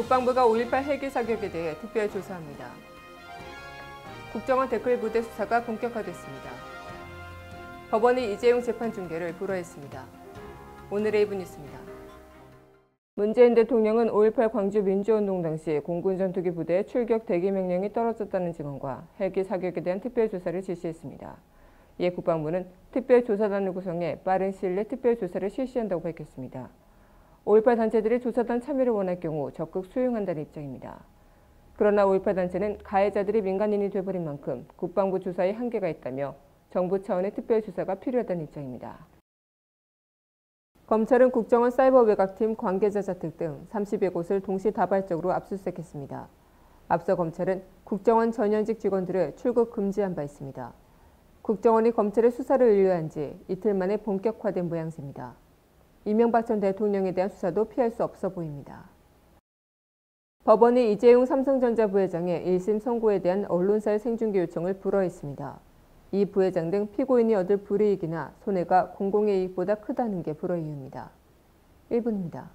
국방부가 5.18 헬기 사격에 대해 특별 조사합니다. 국정원 댓글 부대 수사가 본격화됐습니다. 법원이 이재용 재판 중계를 불허했습니다. 오늘의 1분 뉴스입니다. 문재인 대통령은 5.18 광주 민주운동 당시 공군 전투기 부대의 출격 대기 명령이 떨어졌다는 증언과 헬기 사격에 대한 특별조사를 지시했습니다. 이에 국방부는 특별조사단을 구성해 빠른 시일 내 특별조사를 실시한다고 밝혔습니다. 5.18 단체들이 조사단 참여를 원할 경우 적극 수용한다는 입장입니다. 그러나 5.18 단체는 가해자들이 민간인이 돼버린 만큼 국방부 조사에 한계가 있다며 정부 차원의 특별 조사가 필요하다는 입장입니다. 검찰은 국정원 사이버 외곽팀 관계자 자택 등 30여 곳을 동시다발적으로 압수수색했습니다. 앞서 검찰은 국정원 전현직 직원들을 출국 금지한 바 있습니다. 국정원이 검찰의 수사를 의뢰한 지 이틀 만에 본격화된 모양새입니다. 이명박 전 대통령에 대한 수사도 피할 수 없어 보입니다. 법원이 이재용 삼성전자 부회장의 1심 선고에 대한 언론사의 생중계 요청을 불허했습니다. 이 부회장 등 피고인이 얻을 불이익이나 손해가 공공의 이익보다 크다는 게 불허 이유입니다. 1분입니다.